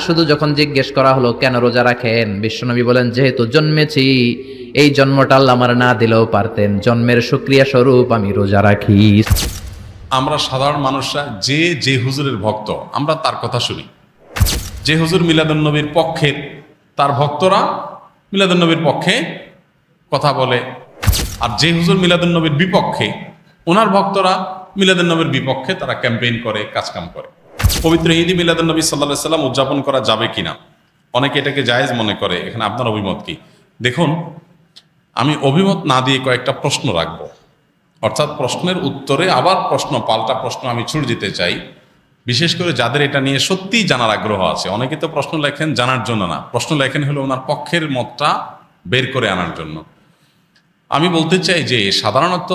শুধু যখন জিজ্ঞেস করা হলো, কেন রোজা রাখেন? বিশ্বনবী বলেন, যেহেতু জন্মেছি, এই জন্মটা আল্লাহ আমার না দিলেও পারতেন। জন্মের সুক্রিয়া স্বরূপ আমি রোজা রাখি। আমরা সাধারণ মানুষরা যে যে হুজুরের ভক্ত, আমরা তার কথা শুনি। যে হুজুর মিলাদুন্নবীর পক্ষে, তার ভক্তরা মিলাদুন্নবীর পক্ষে কথা বলে। আর যে হুজুর মিলাদুন্নবীর বিপক্ষে, ওনার ভক্তরা মিলাদুন্নবীর বিপক্ষে তারা ক্যাম্পেইন করে, কাজকাম করে। পবিত্র ঈদি মিলাদুন্নবী সাল্লাহ সাল্লাম উদযাপন করা যাবে কিনা? অনেকে এটাকে জায়েজ মনে করে। এখানে আপনার অভিমত কি? দেখুন, আমি অভিমত না দিয়ে কয়েকটা প্রশ্ন রাখব। অর্থাৎ প্রশ্নের উত্তরে আবার প্রশ্ন, পাল্টা প্রশ্ন আমি ছুড়ে দিতে চাই। বিশেষ করে যাদের এটা নিয়ে সত্যিই জানার আগ্রহ আছে। অনেকে তো প্রশ্ন লেখেন জানার জন্য না। প্রশ্ন লেখেন হলো ওনার পক্ষের মতটা বের করে আনার জন্য। আমি বলতে চাই যে, সাধারণত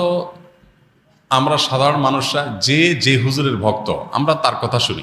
আমরা সাধারণ মানুষরা যে যে হুজুরের ভক্ত, আমরা তার কথা শুনি।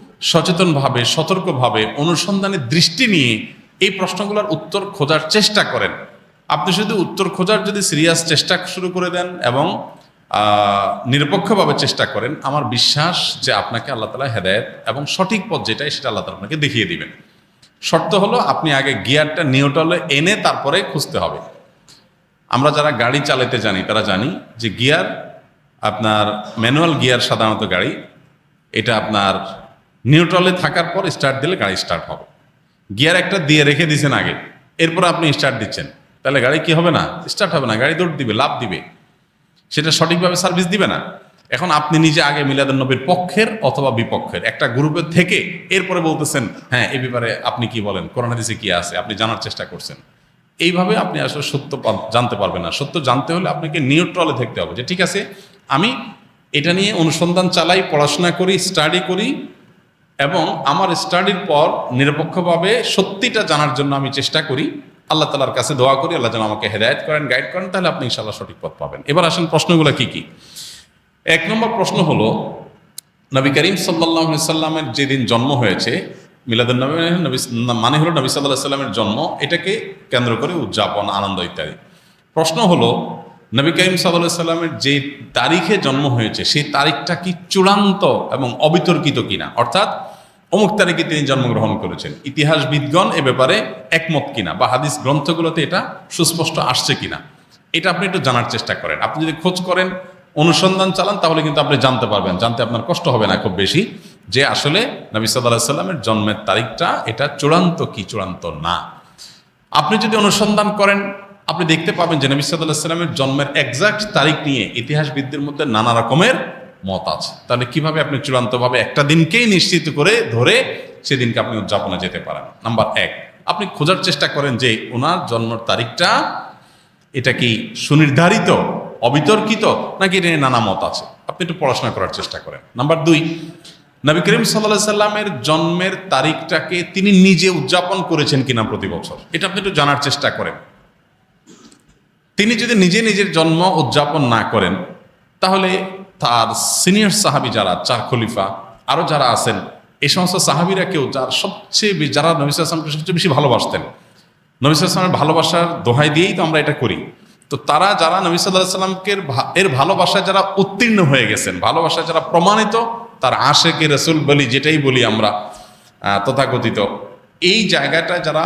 সচেতনভাবে, সতর্কভাবে অনুসন্ধানের দৃষ্টি নিয়ে এই প্রশ্নগুলোর উত্তর খোঁজার চেষ্টা করেন। আপনি শুধু উত্তর খোঁজার যদি সিরিয়াস চেষ্টা শুরু করে দেন এবং নিরপেক্ষভাবে চেষ্টা করেন, আমার বিশ্বাস যে আপনাকে আল্লাহ তালা হেদায়ত এবং সঠিক পথ যেটাই সেটা আল্লাহ তালা আপনাকে দেখিয়ে দিবেন। শর্ত হলো আপনি আগে গিয়ারটা নিউট্রালে এনে তারপরে খুঁজতে হবে। আমরা যারা গাড়ি চালাতে জানি, তারা জানি যে গিয়ার আপনার ম্যানুয়াল গিয়ার সাধারণত গাড়ি, এটা আপনার নিউট্রালে থাকার পর স্টার্ট দিলে গাড়ি স্টার্ট হবে। গিয়ার একটা দিয়ে রেখে দিয়েছেন আগে। এরপর আপনি স্টার্ট দিচ্ছেন। তাহলে গাড়ি কি হবে না? স্টার্ট হবে না। গাড়ি দৌড় দিবে লাভ দিবে। সেটা সঠিকভাবে সার্ভিস দিবে না। এখন আপনি নিজে আগে মিলাদুল নবীর পক্ষের অথবা বিপক্ষের, একটা গ্রুপের থেকে এরপরে বলতেছেন হ্যাঁ এ ব্যাপারে আপনি কি বলেন? করোনা দিছে কি আছে? আপনি জানার চেষ্টা করছেন। এইভাবে আপনি আসলে সত্য জানতে পারবেন না। সত্য জানতে হলে আপনাকে নিউট্রালে থাকতে হবে যে, ঠিক আছে, আমি এটা নিয়ে অনুসন্ধান চালাই, পড়াশোনা করি স্টাডি করি এবং আমার স্টাডির পর নিরপেক্ষভাবে সত্যিটা জানার জন্য আমি চেষ্টা করি। আল্লাহ তালার কাছে দোয়া করি, আল্লাহ যেন আমাকে হেদায়ত করেন গাইড করেন, তাহলে আপনি ইনশাল্লাহ সঠিক পথ পাবেন। এবার আসেন প্রশ্নগুলো কি কি? এক নম্বর প্রশ্ন হলো, নবী করিম সাল্লাহ সাল্লামের যেদিন জন্ম হয়েছে মিলাদুন্নবী নবী মানে হলো নবী সাল্লাহ সাল্লামের জন্ম, এটাকে কেন্দ্র করে উদযাপন, আনন্দ ইত্যাদি। প্রশ্ন হলো, নবী করিম সাল্লাহ সাল্লামের যে তারিখে জন্ম হয়েছে, সেই তারিখটা কি চূড়ান্ত এবং অবিতর্কিত কিনা? অর্থাৎ অমুক তারিখে তিনি জন্মগ্রহণ করেছেন। ইতিহাসবিদগণ এ ব্যাপারে একমত কিনা বা হাদিস গ্রন্থগুলোতে এটা সুস্পষ্ট আসছে কিনা, এটা আপনি একটু জানার চেষ্টা করেন। আপনি যদি খোঁজ করেন, অনুসন্ধান চালান, তাহলে কিন্তু আপনি জানতে পারবেন। জানতে আপনার কষ্ট হবে না খুব বেশি যে আসলে নবী সাল্লাহ সাল্লামের জন্মের তারিখটা এটা চূড়ান্ত কি চূড়ান্ত না। আপনি যদি অনুসন্ধান করেন, আপনি দেখতে পাবেন যে নবী সাল্লাহ সাল্লামের জন্মের এক্সাক্ট তারিখ নিয়ে ইতিহাসবিদদের মধ্যে নানা রকমের মত আছে। তাহলে কীভাবে আপনি চূড়ান্তভাবে একটা দিনকেই নিশ্চিত করে ধরে সেদিনকে আপনি উদযাপনে যেতে পারেন? নাম্বার এক, আপনি খোঁজার চেষ্টা করেন যে ওনার জন্মের তারিখটা এটা কি সুনির্ধারিত, অবিতর্কিত, নাকি এটা নানা মত আছে? আপনি একটু পড়াশোনা করার চেষ্টা করেন। নাম্বার দুই, নবী করিম সাল্লাহ সাল্লামের জন্মের তারিখটাকে তিনি নিজে উদযাপন করেছেন কিনা প্রতি বছর? এটা আপনি একটু জানার চেষ্টা করেন। তিনি যদি নিজে নিজের জন্ম উদযাপন না করেন, তাহলে তার সিনিয়র সাহাবি যারা, চার খলিফা আরও যারা আছেন, এই সমস্ত সাহাবিরা কেউ যার সবচেয়ে যারা নবী আসলামকে সবচেয়ে বেশি ভালোবাসতেন, নবী আসলামের ভালোবাসার দোহাই দিয়েই তো আমরা এটা করি। তো তারা যারা নবী সাল্লাহ সাল্লামকে এর ভালোবাসায় যারা উত্তীর্ণ হয়ে গেছেন, ভালোবাসায় যারা প্রমাণিত, তার আশেকে রসুল বলি, যেটাই বলি আমরা তথাকথিত, এই জায়গাটায় যারা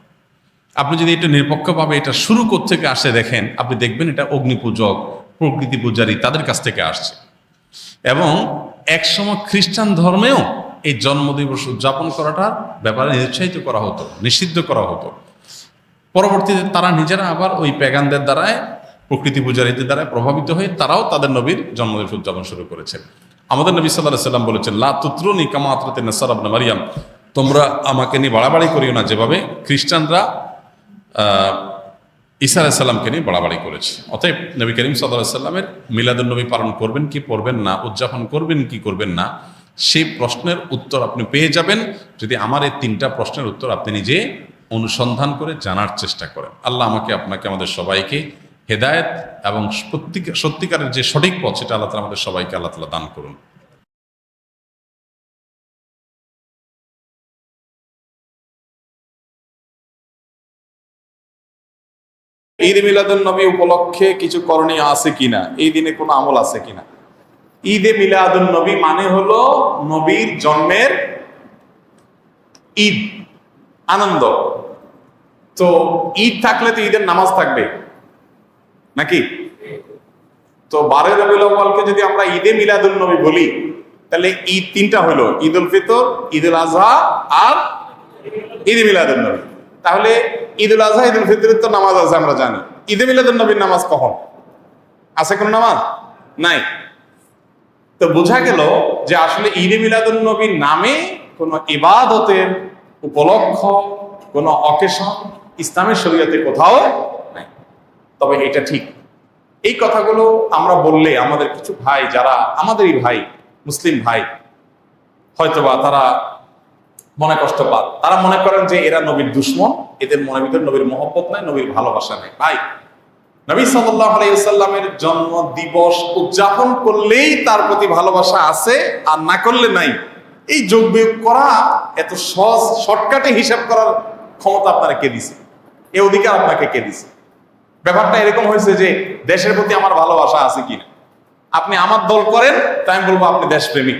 আপনি যদি এটা নিরপেক্ষভাবে এটা শুরু থেকে আসে দেখেন, আপনি দেখবেন এটা অগ্নিপূজক, প্রকৃতি পূজারী তাদের কাছ থেকে আসছে। এবং একসময় খ্রিস্টান ধর্মেও এই জন্মদিবস উদযাপন করাটার ব্যাপারে নিরুৎসাহিত করা হতো, নিষিদ্ধ করা হতো। পরবর্তীতে তারা নিজেরা আবার ওই প্যাগানদের দ্বারায়, প্রকৃতি পূজারীদের দ্বারা প্রভাবিত হয়ে তারাও তাদের নবীর জন্মদিবস উদযাপন শুরু করেছেন আমাদের নবী সাল্লাহ সাল্লাম বলেছেন, লা তুত্রুনি কামাত্রাতে নাসার আবনা মারিয়াম তোমরা আমাকে নিয়ে বাড়াবাড়ি করিও না। যেভাবে খ্রিস্টানরা ঈসা আলাইসাল্লামকে নিয়ে বাড়াবাড়ি করেছে। অতএব নবী করিম সাল্লাহ সাল্লামের মিলাদুল নবী পালন করবেন কি করবেন না, উদযাপন করবেন কি করবেন না, সেই প্রশ্নের উত্তর আপনি পেয়ে যাবেন যদি আমার এই তিনটা প্রশ্নের উত্তর আপনি নিজে অনুসন্ধান করে জানার চেষ্টা করেন। আল্লাহ আমাকে, আপনাকে, আমাদের সবাইকে হেদায়েত এবং সত্যিকারের যে সঠিক পথ সেটা আল্লাহ তালা আমাদের সবাইকে আল্লাহ তালা দান করুন। ঈদ মিলাদুন নবী উপলক্ষে কিছু করণীয় আছে কিনা? এই দিনে কোনো আমল আছে কিনা? ঈদে মিলাদুন নবী মানে হলো নবীর জন্মের ঈদ, আনন্দ। তো ঈদ থাকলে তো ঈদের নামাজ থাকবে, নাকি? তো বারো রবিউল যদি আমরা ঈদে মিলাদুন নবী বলি, তাহলে ঈদ তিনটা হলো ঈদ উল ফিতর ঈদ উল আজহা আর ঈদ মিলাদুন নবী। তাহলে ঈদ উল আজহা, ঈদুল ফিতরের তো নামাজ আছে, আমরা জানি। ঈদে মিলাদুন নবীর নামাজ কখন? আছে কোন নামাজ? নাই। তো বোঝা গেল যে আসলে ঈদে মিলাদুন নবীর নামে কোনো ইবাদতের উপলক্ষ, কোনো অকেশন ইসলামের শরীয়তে কোথাও নাই। তবে এটা ঠিক। এই কথাগুলো আমরা বললে আমাদের কিছু ভাই, যারা, আমাদেরই ভাই, মুসলিম ভাই, হয়তোবা তারা মনে কষ্ট পান। তারা মনে করেন যে এরা নবীর দুশ্মন, এদের মনের ভিতরে নবীর মহব্বত নাই, নবীর ভালোবাসা নেই। ভাই, নবী সাল্লাহ আলাইসাল্লামের জন্ম দিবস উদযাপন করলেই তার প্রতি ভালোবাসা আছে আর না করলে নাই। এই যোগ বিয়োগ করা এত সহজ শর্টকাটে হিসাব করার ক্ষমতা আপনারা কে দিছে? এ অধিকার আপনাকে কে দিছে? ব্যাপারটা এরকম হয়েছে যে দেশের প্রতি আমার ভালোবাসা আছে কিনা? আপনি আমার দল করেন, তাই আমি বলব আপনি দেশপ্রেমিক।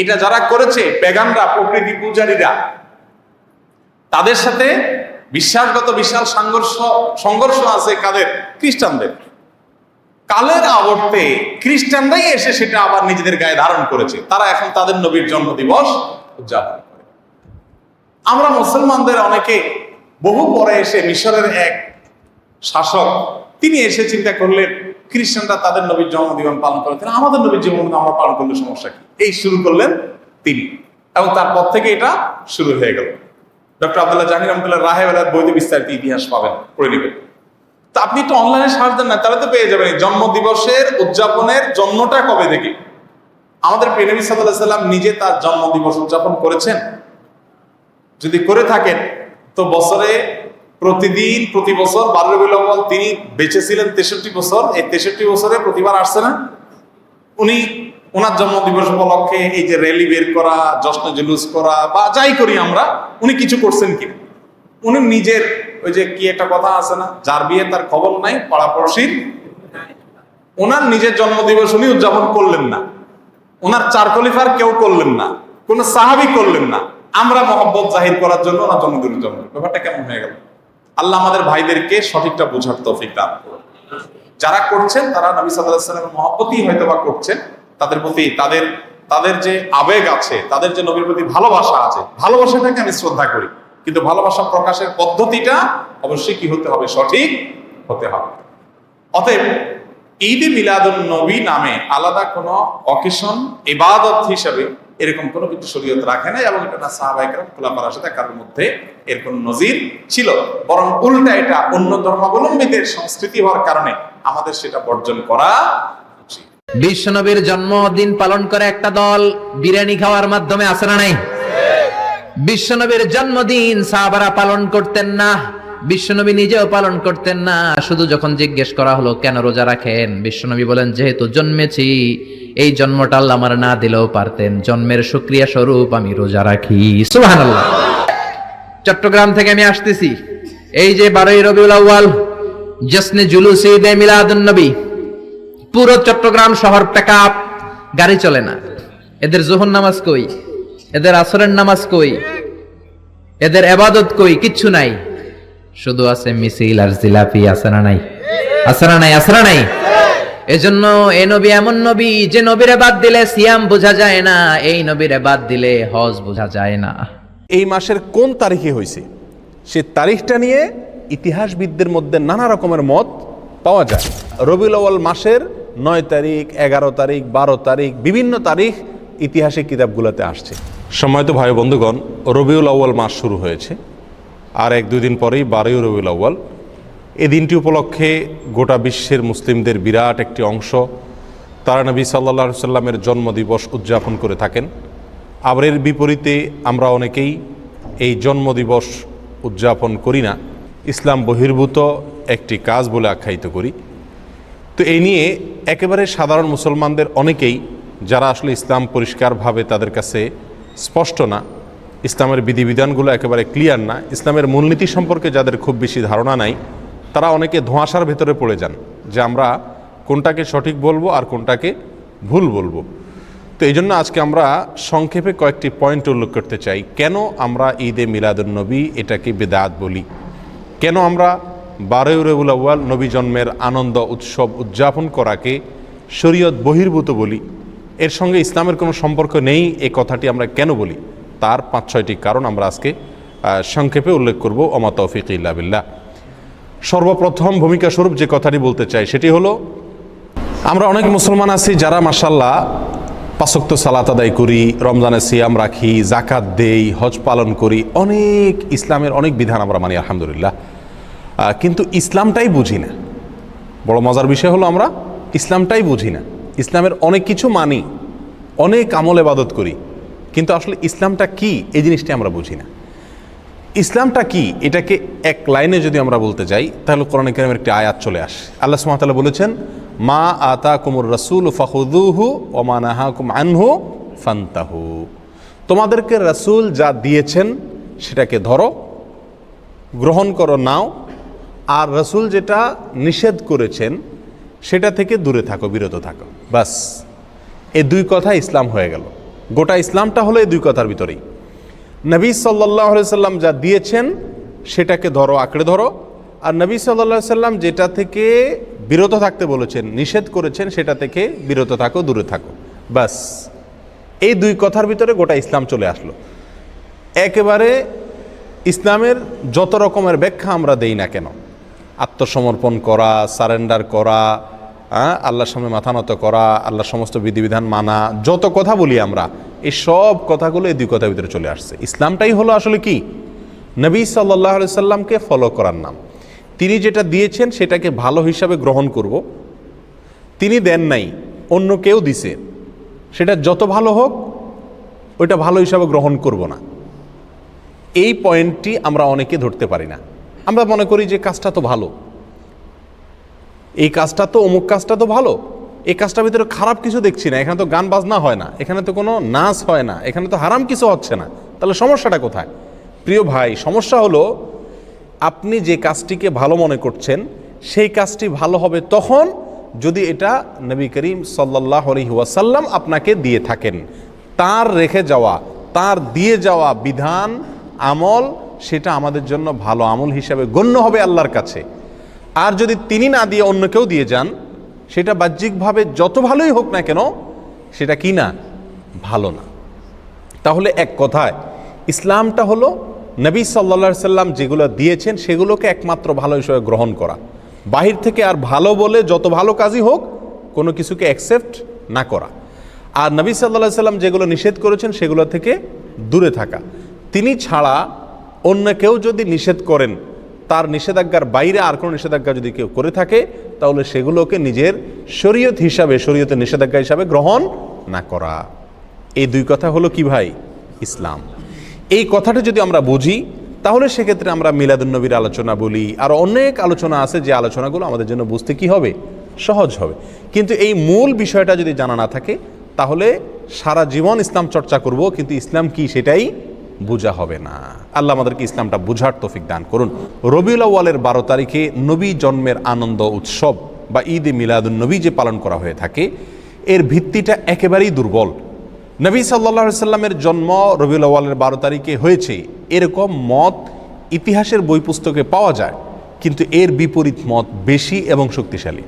এটা যারা করেছে, পেগানরা, প্রকৃতি পূজারীরা, তাদের সাথে বিশ্বাসগত বিশাল সংঘর্ষ সংঘর্ষ আছে কাদের? খ্রিস্টানদের। কালের আবর্তে খ্রিস্টানরাই এসে সেটা আবার নিজেদের গায়ে ধারণ করেছে। তারা এখন তাদের নবীর জন্ম দিবস উদযাপন করে। আমরা মুসলমানদের অনেকে বহু পরে এসে মিশরের এক শাসক, তিনি এসে চিন্তা করলেন খ্রিস্টানরা তাদের নবীর জন্মদিবস পালন করে। তাহলে আমাদের নবীর জন্মদিন আমরা পালন করলে সমস্যা কি? এই শুরু করলেন তিনি। এবং তারপর থেকে এটা শুরু হয়ে গেল। ডক্টর আব্দুল্লাহ জাহির রহমতুল্লাহ রাহেবেলার বইতে বিস্তারিত ইতিহাস পাবেন, পড়ে নেবেন। তা আপনি একটু অনলাইনে সার্চ দেন না, তাহলে তো পেয়ে যাবেন এই জন্ম দিবসের উদযাপনের জন্মটা কবে থেকে? আমাদের প্রেনবী সাল্লাহ সাল্লাম নিজে তার জন্ম দিবস উদযাপন করেছেন। যদি করে থাকেন, তো বছরে প্রতিদিন, প্রতি বছর বারো তিনি বেঁচে ছিলেন তেষট্টি বছর। এই তেষট্টি বছরে প্রতিবার আসছে না? উনি ওনার জন্মদিবস উপলক্ষে এই যে র্যালি বের করা, জশ্ন জুলুস করা বা যাই করি আমরা, উনি কিছু করছেন কি উনি নিজের ওই যে কি একটা কথা আছে না, যার বিয়ে তার খবর নাই পাড়াপড়শির ওনার নিজের জন্মদিবস উনি উদযাপন করলেন না। ওনার চার খলিফার কেউ করলেন না। কোন সাহাবি করলেন না। আমরা মহব্বত জাহির করার জন্য ওনার জন্মদিনের জন্য। ব্যাপারটা কেমন হয়ে গেল? আল্লাহ আমাদের ভাইদেরকে সঠিকটা বোঝার তৌফিক দান করুন। যারা করছেন, তারা নবী সাল্লাহ সাল্লামের মহব্বতই হয়তো বা করছেন। তাদের প্রতি তাদের তাদের যে আবেগ আছে, তাদের যে নবীর প্রতি ভালোবাসা আছে, ভালোবাসাটাকে আমি শ্রদ্ধা করি। কিন্তু ভালোবাসা প্রকাশের পদ্ধতিটা অবশ্যই কি হতে হবে? সঠিক হতে হবে। অতএব ঈদে মিলাদুন নবী নামে আলাদা কোনো অকেশন, ইবাদত হিসাবে এরকম কোনো কিছু শরীয়ত রাখে নাই এবং এটা না সাহাবাহিকরাম খোলাফার সাথে কারোর মধ্যে এর কোনো নজির ছিল। বরং উল্টা এটা অন্য ধর্মাবলম্বীদের সংস্কৃতি হওয়ার কারণে আমাদের সেটা বর্জন করা উচিত। বিশ্বনবীর জন্মদিন পালন করে একটা দল বিরিয়ানি খাওয়ার মাধ্যমে আসে না নাই? বিশ্বনবীর জন্মদিন সাহাবারা পালন করতেন না। বিশ্বনবী নিজেও পালন করতেন না। শুধু যখন জিজ্ঞেস করা হলো, কেন রোজা রাখেন? বিশ্বনবী বলেন, যেহেতু জন্মেছি, এই জন্মটা আমার না দিলেও পারতেন। জন্মের সুক্রিয়া স্বরূপ আমি রোজা রাখি। সুবহানাল্লাহ। চট্টগ্রাম থেকে আমি আসতেছি। এই যে বারোই রবিউল আউয়াল জসনে জুলুসি দে মিলাদুন নবী, পুরো চট্টগ্রাম শহর প্যাকআপ গাড়ি চলে না। এদের জোহর নামাজ কই? এদের আসরের নামাজ কই? এদের এবাদত কই? কিচ্ছু নাই। শুধু আছে মিছিল আর জিলাপি আছে না নাই? আছে না নাই আছে না নাই? এজন্য এ নবী এমন নবী যে নবীরে বাদ দিলে সিয়াম বোঝা যায় না এই নবীরে বাদ দিলে হজ বোঝা যায় না। এই মাসের কোন তারিখে হয়েছে? সে তারিখটা নিয়ে ইতিহাসবিদদের মধ্যে নানা রকমের মত পাওয়া যায়। রবিউল আউয়াল মাসের নয় তারিখ এগারো তারিখ বারো তারিখ বিভিন্ন তারিখ ইতিহাসের কিতাবগুলোতে আসছে। সময় তো ভাই বন্ধুগণ রবিউল আউয়াল মাস শুরু হয়েছে। আর এক দুই দিন পরেই বারোই রবিউল আউয়াল। এই দিনটি উপলক্ষে গোটা বিশ্বের মুসলিমদের বিরাট একটি অংশ। তারা নবী সাল্লা সাল্লামের জন্মদিবস উদযাপন করে থাকেন। আবার এর বিপরীতে আমরা অনেকেই এই জন্মদিবস উদযাপন করি না। ইসলাম বহির্ভূত একটি কাজ বলে আখ্যায়িত করি। তো এই নিয়ে একেবারে সাধারণ মুসলমানদের অনেকেই, যারা আসলে ইসলাম পরিষ্কারভাবে তাদের কাছে স্পষ্ট না ইসলামের বিধিবিধানগুলো একেবারে ক্লিয়ার না, ইসলামের মূলনীতি সম্পর্কে যাদের খুব বেশি ধারণা নাই, তারা অনেকে ধোঁয়াশার ভেতরে পড়ে যান যে আমরা কোনটাকে সঠিক বলব আর কোনটাকে ভুল বলব। তো এই জন্য আজকে আমরা সংক্ষেপে কয়েকটি পয়েন্ট উল্লেখ করতে চাই। কেন আমরা ঈদে মিলাদুন্নবী এটাকে বেদাত বলি? কেন আমরা বারোই রবিউল আউয়াল নবী জন্মের আনন্দ উৎসব উদযাপন করাকে শরীয়ত বহির্ভূত বলি? এর সঙ্গে ইসলামের কোনো সম্পর্ক নেই, এ কথাটি আমরা কেন বলি? তার পাঁচ ছয়টি কারণ আমরা আজকে সংক্ষেপে উল্লেখ করব। অমা তৌফিক ইল্লা বিল্লাহ। সর্বপ্রথম ভূমিকা স্বরূপ যে কথাটি বলতে চাই সেটি হলো, আমরা অনেক মুসলমান আছি যারা মাসাল্লাহ পাশক্ত সালাত আদায় করি, রমজানে সিয়াম রাখি জাকাত দেই, হজ পালন করি, অনেক ইসলামের অনেক বিধান আমরা মানি, আলহামদুলিল্লাহ। কিন্তু ইসলামটাই বুঝি না। বড় মজার বিষয় হলো আমরা ইসলামটাই বুঝি না। ইসলামের অনেক কিছু মানি, অনেক আমল এবাদত করি কিন্তু আসলে ইসলামটা কি, এই জিনিসটি আমরা বুঝি না। ইসলামটা কি, এটাকে এক লাইনে যদি আমরা বলতে যাই, তাহলে কোরআন কারিমের একটি আয়াত চলে আসে। আল্লাহ সুবহানাহু বলেছেন, মা আতা কুমুর রসুল ফাহুদুহু ওমা নাহাকুম আনহু ফান্তাহু। তোমাদেরকে রসুল যা দিয়েছেন, সেটাকে ধরো, গ্রহণ করো নাও, আর রসুল যেটা নিষেধ করেছেন, সেটা থেকে দূরে থাকো, বিরত থাকো। বাস, এই দুই কথা ইসলাম হয়ে গেল। গোটা ইসলামটা হলো এই দুই কথার ভিতরেই। নবী সাল্লাহ সাল্লাম যা দিয়েছেন, সেটাকে ধরো, আঁকড়ে ধরো। আর নবী সাল্লাহ সাল্লাম যেটা থেকে বিরত থাকতে বলেছেন, নিষেধ করেছেন, সেটা থেকে বিরত থাকো, দূরে থাকো। বাস, এই দুই কথার ভিতরে গোটা ইসলাম চলে আসলো। একেবারে ইসলামের যত রকমের ব্যাখ্যা আমরা দেই না কেন। আত্মসমর্পণ করা, সারেন্ডার করা আল্লাহর সামনে মাথা নত করা, আল্লাহর সমস্ত বিধিবিধান মানা, যত কথা বলি আমরা, এই সব কথাগুলো এই দুই কথার ভিতরে চলে আসছে। ইসলামটাই হলো আসলে কি? নবী সাল্লাহ সাল্লামকে ফলো করার নাম। তিনি যেটা দিয়েছেন, সেটাকে ভালো হিসাবে গ্রহণ করব। তিনি দেন নাই, অন্য কেউ দিছে। সেটা যত ভালো হোক, ওইটা ভালো হিসাবে গ্রহণ করব না। এই পয়েন্টটি আমরা অনেকে ধরতে পারি না। আমরা মনে করি যে কাজটা তো ভালো। এই কাজটা তো, অমুক কাজটা তো ভালো। এই কাজটার ভিতরে খারাপ কিছু দেখছি না। এখানে তো গান বাজনা হয় না। এখানে তো কোনো নাচ হয় না। এখানে তো হারাম কিছু হচ্ছে না। তাহলে সমস্যাটা কোথায়? প্রিয় ভাই, সমস্যা হলো, আপনি যে কাজটিকে ভালো মনে করছেন, সেই কাজটি ভালো হবে তখন যদি এটা নবী করিম সাল্লাহ ওয়াসাল্লাম আপনাকে দিয়ে থাকেন। তার রেখে যাওয়া, তার দিয়ে যাওয়া বিধান, আমল, সেটা আমাদের জন্য ভালো আমল হিসাবে গণ্য হবে আল্লাহর কাছে। আর যদি তিনি না দিয়ে অন্য কেউ দিয়ে যান, সেটা বাহ্যিকভাবে যত ভালোই হোক না কেন, সেটা কি না? ভালো না। তাহলে এক কথায়, ইসলামটা হলো নবী সাল্লা সাল্লাম যেগুলো দিয়েছেন, সেগুলোকে একমাত্র ভালো হিসেবে গ্রহণ করা। বাহির থেকে আর ভালো বলে যত ভালো কাজই হোক, কোনো কিছুকে অ্যাকসেপ্ট না করা। আর নবী সাল্লাহ সাল্লাম যেগুলো নিষেধ করেছেন, সেগুলো থেকে দূরে থাকা। তিনি ছাড়া অন্য কেউ যদি নিষেধ করেন তার নিষেধাজ্ঞার বাইরে আর কোনো নিষেধাজ্ঞা যদি কেউ করে থাকে, তাহলে সেগুলোকে নিজের শরীয়ত হিসাবে, শরীয়তের নিষেধাজ্ঞা হিসাবে গ্রহণ না করা। এই দুই কথা হলো কি ভাই? ইসলাম। এই কথাটা যদি আমরা বুঝি, তাহলে সেক্ষেত্রে আমরা মিলাদুন্নবীর আলোচনা বলি। আর অনেক আলোচনা আছে যে আলোচনাগুলো আমাদের জন্য বুঝতে কি হবে? সহজ হবে। কিন্তু এই মূল বিষয়টা যদি জানা না থাকে, তাহলে সারা জীবন ইসলাম চর্চা করব, কিন্তু ইসলাম কি সেটাই বোঝা হবে না। আল্লাহ আমাদেরকে ইসলামটা বুঝার তৌফিক দান করুন। রবিউল আউয়ালের বারো তারিখে নবী জন্মের আনন্দ, উৎসব বা ঈদ এ মিলাদুন নবী যে পালন করা হয়ে থাকে, এর ভিত্তিটা একেবারেই দুর্বল। নবী সাল্লা সাল্লামের জন্ম রবিউল আউয়ালের বারো তারিখে হয়েছে। এরকম মত ইতিহাসের বই পুস্তকে পাওয়া যায়, কিন্তু এর বিপরীত মত বেশি এবং শক্তিশালী।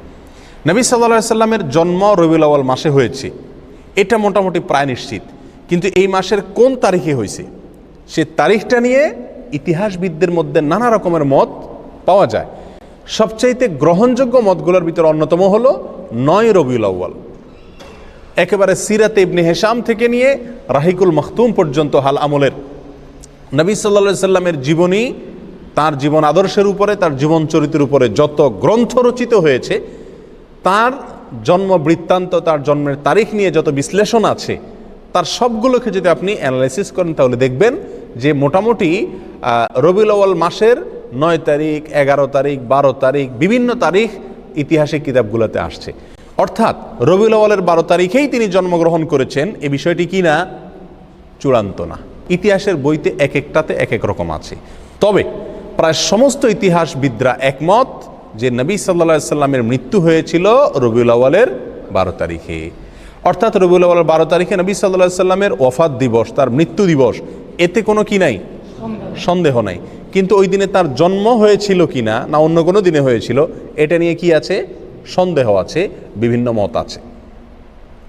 নবী সাল্লা সাল্লামের জন্ম রবিউল আউয়াল মাসে হয়েছে। এটা মোটামুটি প্রায় নিশ্চিত। কিন্তু এই মাসের কোন তারিখে হয়েছে? সে তারিখটা নিয়ে ইতিহাসবিদদের মধ্যে নানা রকমের মত পাওয়া যায়। সবচাইতে গ্রহণযোগ্য মতগুলোর ভিতরে অন্যতম হল নয় রবিউল আউ্য়াল। একেবারে সিরাতে ইবনে হেসাম থেকে নিয়ে রাহিকুল মখতুম পর্যন্ত হাল আমলের। নবী সাল্লা সাল্লামের জীবনী, তার জীবন আদর্শের উপরে, তার জীবন চরিত্রের উপরে যত গ্রন্থ রচিত হয়েছে, তার জন্ম বৃত্তান্ত, তার জন্মের তারিখ নিয়ে যত বিশ্লেষণ আছে, তার সবগুলোকে যদি আপনি অ্যানালাইসিস করেন, তাহলে দেখবেন যে মোটামুটি রবিউল আউয়াল মাসের নয় তারিখ, এগারো তারিখ, বারো তারিখ, বিভিন্ন তারিখ ইতিহাসের কিতাবগুলোতে আসছে। অর্থাৎ রবিউল আউয়ালের বারো তারিখেই তিনি জন্মগ্রহণ করেছেন, এ বিষয়টি কি না? চূড়ান্ত না। ইতিহাসের বইতে এক একটাতে এক এক রকম আছে। তবে প্রায় সমস্ত ইতিহাসবিদরা একমত যে নবী সাল্লা সাল্লামের মৃত্যু হয়েছিল রবিউল আওয়ালের বারো তারিখে। অর্থাৎ রবিউল আওয়ালের বারো তারিখে নবী সাল্লাহ সাল্লামের ওফাত দিবস, তার মৃত্যু দিবস এতে কোনো কি নাই? সন্দেহ নাই। কিন্তু ওই দিনে তার জন্ম হয়েছিল কি না না অন্য কোনো দিনে হয়েছিল, এটা নিয়ে কি আছে? সন্দেহ আছে, বিভিন্ন মত আছে।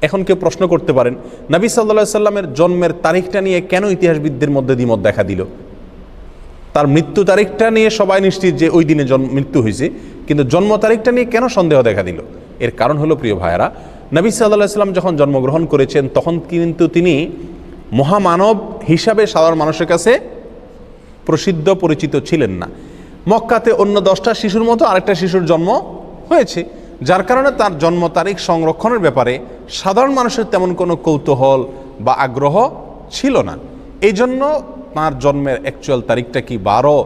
এখন কেউ প্রশ্ন করতে পারেন, নবী সাল্লা সাল্লামের জন্মের তারিখটা নিয়ে কেন ইতিহাসবিদদের মধ্যে দ্বিমত দেখা দিল? তার মৃত্যু তারিখটা নিয়ে সবাই নিশ্চিত যে ওই দিনে জন্ম, মৃত্যু হয়েছে, কিন্তু জন্ম তারিখটা নিয়ে কেন সন্দেহ দেখা দিল? এর কারণ হলো, প্রিয় ভাইয়েরা, নবী সাল্লাহ সাল্লাম যখন জন্মগ্রহণ করেছেন, তখন কিন্তু তিনি মহামানব হিসাবে সাধারণ মানুষের কাছে প্রসিদ্ধ, পরিচিত ছিলেন না। মক্কাতে অন্য দশটা শিশুর মতো আরেকটা শিশুর জন্ম হয়েছে, যার কারণে তার জন্ম তারিখ সংরক্ষণের ব্যাপারে সাধারণ মানুষের তেমন কোনো কৌতূহল বা আগ্রহ ছিল না। এই জন্য তাঁর জন্মের অ্যাকচুয়াল তারিখটা কি বারো?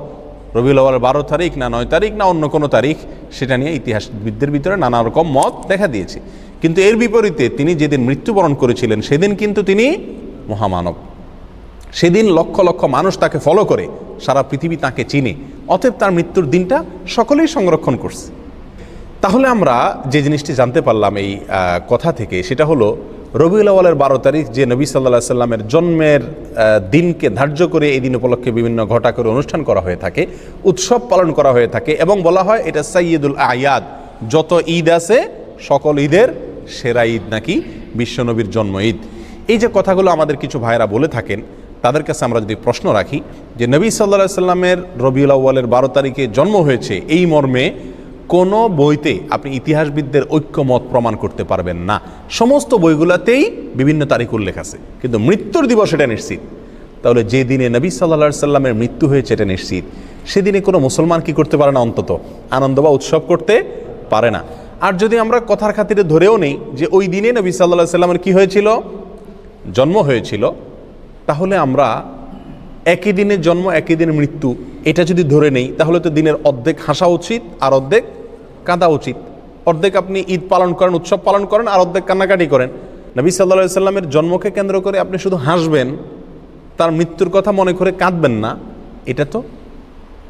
রবিউল আওয়াল বারো তারিখ না নয় তারিখ না অন্য কোনো তারিখ? সেটা নিয়ে ইতিহাসবিদদের ভিতরে নানা রকম মত দেখা দিয়েছে। কিন্তু এর বিপরীতে তিনি যেদিন মৃত্যুবরণ করেছিলেন, সেদিন কিন্তু তিনি মহামানব। সেদিন লক্ষ লক্ষ মানুষ তাকে ফলো করে, সারা পৃথিবী তাকে চিনে। অতএব তার মৃত্যুর দিনটা সকলেই সংরক্ষণ করছে। তাহলে আমরা যে জিনিসটি জানতে পারলাম এই কথা থেকে, সেটা হলো রবিউল বারো তারিখ, যে নবী সাল্লাহ সাল্লামের জন্মের দিনকে ধার্য করে এই দিন উপলক্ষে বিভিন্ন ঘটা করে অনুষ্ঠান করা হয়ে থাকে, উৎসব পালন করা হয়ে থাকে এবং বলা হয় এটা সাইয়দুল আয়াদ। যত ঈদ আছে, সকল ঈদের সেরা ঈদ নাকি বিশ্বনবীর জন্ম ঈদ। এই যে কথাগুলো আমাদের কিছু ভাইরা বলে থাকেন, তাদের কাছে আমরা যদি প্রশ্ন রাখি যে নবী সাল্লাহ সাল্লামের রবিউল আউ্য়ালের বারো তারিখে জন্ম হয়েছে এই মর্মে কোনো বইতে আপনি ইতিহাসবিদদের ঐক্যমত প্রমাণ করতে পারবেন না। সমস্ত বইগুলোতেই বিভিন্ন তারিখ উল্লেখ আছে, কিন্তু মৃত্যুর দিবস এটা নিশ্চিত। তাহলে যে দিনে নবী সাল্লা সাল্লামের মৃত্যু হয়েছে এটা নিশ্চিত। সেদিনে কোনো মুসলমান কি করতে পারে না অন্তত? আনন্দ বা উৎসব করতে পারে না। আর যদি আমরা কথার খাতিরে ধরেও নেই যে ওই দিনে নবী সাল্লাহ সাল্লামের কি হয়েছিল? জন্ম হয়েছিল, তাহলে আমরা একই দিনে জন্ম, একই দিনে মৃত্যু, এটা যদি ধরে নেই, তাহলে তো দিনের অর্ধেক হাসা উচিত আর অর্ধেক কাঁদা উচিত। অর্ধেক আপনি ঈদ পালন করেন, উৎসব পালন করেন, আর অর্ধেক কান্নাকাটি করেন। নবী সাল্লা সাল্লামের জন্মকে কেন্দ্র করে আপনি শুধু হাসবেন, তার মৃত্যুর কথা মনে করে কাঁদবেন না। এটা তো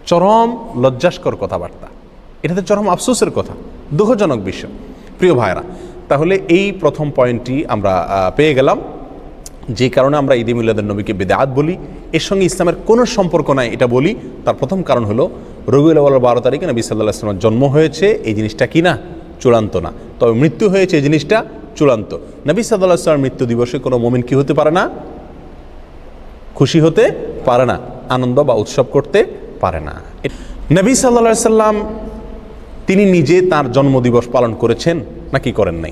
চরম লজ্জাস্কর কথাবার্তা। এটা তো চরম আফসোসের কথা, দুঃখজনক বিষয়। প্রিয় ভাইরা তাহলে এই প্রথম পয়েন্টটি আমরা পেয়ে গেলাম। যে কারণে আমরা ঈদ মিল্লাদের নবীকে বেদাত বলি। এর সঙ্গে ইসলামের কোনো সম্পর্ক নাই, এটা বলি। তার প্রথম কারণ হলো, রবিউল আওয়াল বারো তারিখে নবী সাল্লাহ ইসলামের জন্ম হয়েছে, এই জিনিসটা কি না চূড়ান্ত না। তবে মৃত্যু হয়েছে, এই জিনিসটা চূড়ান্ত। নবী সাল্লাহ ইসলামের মৃত্যু দিবসে কোনো মোমিন কি হতে পারে না? খুশি হতে পারে না। আনন্দ বা উৎসব করতে পারে না। নবী সাল্লা সাল্লাম তিনি নিজে তার জন্মদিবস পালন করেছেন, নাকি করেন নাই?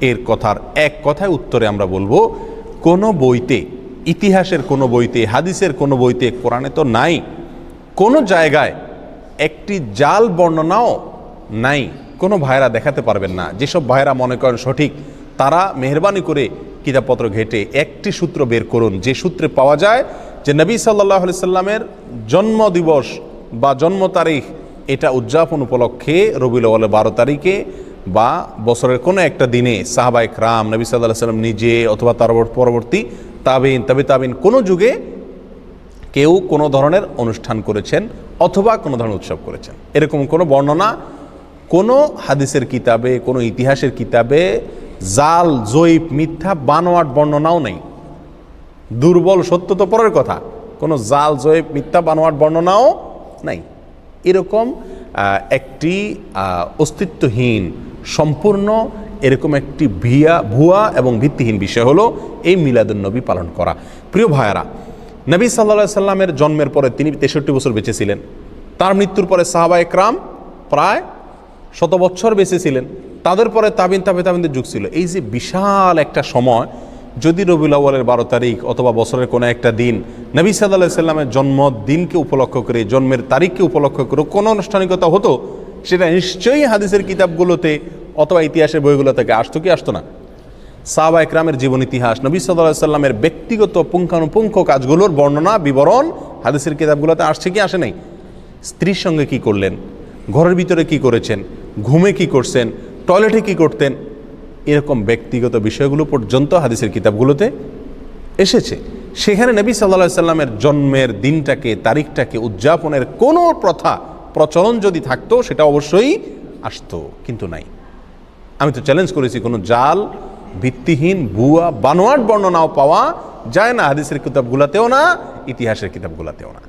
এর কথার এক কথায় উত্তরে আমরা বলব, কোনো বইতে, ইতিহাসের কোনো বইতে, হাদিসের কোনো বইতে, কোরআনে তো নাই, কোনো জায়গায় একটি জাল বর্ণনাও নাই, কোনো ভাইরা দেখাতে পারবেন না। যেসব ভাইরা মনে করেন সঠিক, তারা মেহরবানি করে কিতাবপত্র ঘেটে একটি সূত্র বের করুন। যে সূত্রে পাওয়া যায় যে নবী সাল্লাহ সাল্লামের জন্ম দিবস বা জন্ম তারিখ, এটা উদযাপন উপলক্ষে রবিউল বারো তারিখে বা বছরের কোনো একটা দিনে সাহাবাইক রাম নবী সাল্লাহ সাল্লাম নিজে অথবা তার পরবর্তী তাবিন, তবে তাবিন, কোনো যুগে কেউ কোনো ধরনের অনুষ্ঠান করেছেন অথবা কোনো ধরনের উৎসব করেছেন। এরকম কোনো বর্ণনা কোনো হাদিসের কিতাবে, কোনো ইতিহাসের কিতাবে জাল, জৈব, মিথ্যা, বানোয়াট বর্ণনাও নেই। দুর্বল সত্য তো পরের কথা। কোনো জাল, জৈব, মিথ্যা, বানোয়াট বর্ণনাও নাই। এরকম একটি অস্তিত্বহীন সম্পূর্ণ এরকম একটি ভিয়া, ভুয়া এবং ভিত্তিহীন বিষয় হলো এই মিলাদুন্নবী পালন করা। প্রিয় ভাইয়ারা, নবী সাল্লা সাল্লামের জন্মের পরে তিনি তেষট্টি বছর বেঁচে ছিলেন তার মৃত্যুর পরে সাহাবা একরাম প্রায় শত বছর বেঁচে ছিলেন তাদের পরে তাবিন, তাবে তাবিনদের যুগ ছিল। এই যে বিশাল একটা সময়, যদি রবিউল আউ্বালের বারো তারিখ অথবা বছরের কোনো একটা দিন নবী সাল্লাহ সাল্লামের জন্মদিনকে উপলক্ষ করে, জন্মের তারিখকে উপলক্ষ করে কোনো আনুষ্ঠানিকতা হতো সেটা নিশ্চয়ই হাদিসের কিতাবগুলোতে অথবা ইতিহাসের বইগুলো থেকে আসতো কি আসতো না? সাহাবা একরামের জীবন ইতিহাস, নবী সাল্লাহ সাল্লামের ব্যক্তিগত পুঙ্খানুপুঙ্খ কাজগুলোর বর্ণনা, বিবরণ হাদিসের কিতাবগুলোতে আসছে কি, আসে নাই? স্ত্রীর সঙ্গে কি করলেন? ঘরের ভিতরে কি করেছেন? ঘুমে কি করছেন? টয়লেটে কি করতেন? এরকম ব্যক্তিগত বিষয়গুলো পর্যন্ত হাদিসের কিতাবগুলোতে এসেছে। সেখানে নবী সাল্লা সাল্লামের জন্মের দিনটাকে, তারিখটাকে, উদযাপনের কোনো প্রথা প্রচলন যদি থাকতো, সেটা অবশ্যই আসতো, কিন্তু নাই। আমি তো চ্যালেঞ্জ করেছি, কোনো জাল, ভিত্তিহীন, ভুয়া, বানোয়াট বর্ণনাও পাওয়া যায় না, হাদিসের কিতাবগুলাতেও না, ইতিহাসের কিতাবগুলাতেও না।